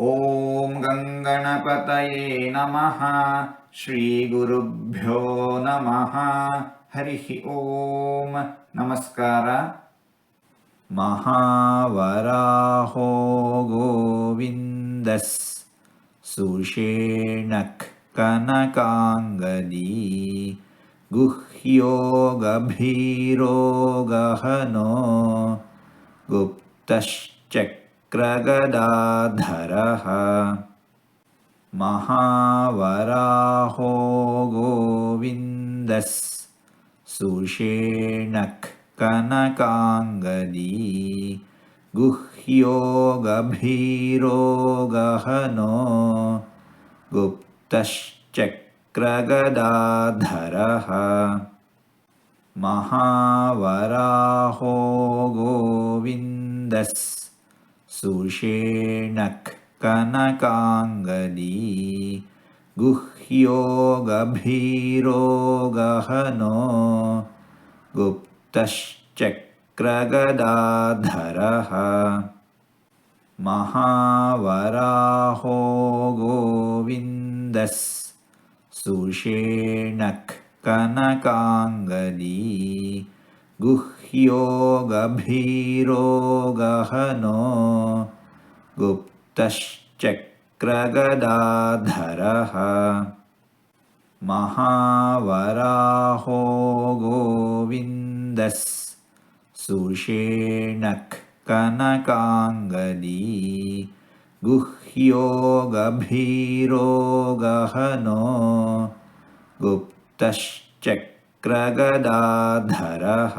ॐ गङ्गणपतये नमः श्रीगुरुभ्यो नमः। हरिः ॐ नमस्कार। महावराहो गोविन्दस्। सुषेणक् कनकाङ्गदी। गुह्यो गभीरोगहनो गुप्तश्च गुप्तश्चक्रगदाधरः महावराहो गोविन्दस् सुषेणक् कनकाङ्गदी। गुह्यो गभीरो गहनो गुप्तश्चक्रगदाधरः। महावराहो गोविन्दस् सुषेणक् कनकाङ्गदी गुह्यो गभीरो गहनो गुप्तश्चक्रगदाधरः महावराहो गोविन्दस् सुषेणक् कनकाङ्गदी गुह्यो ह्यो गभीरोगह नो गुप्तश्चक्रगदाधरः महावराहो गोविन्दस् सुर्षेणः कनकाङ्गली गुह्योगभीरोगह नो गुप्तश्चक्रगदाधरः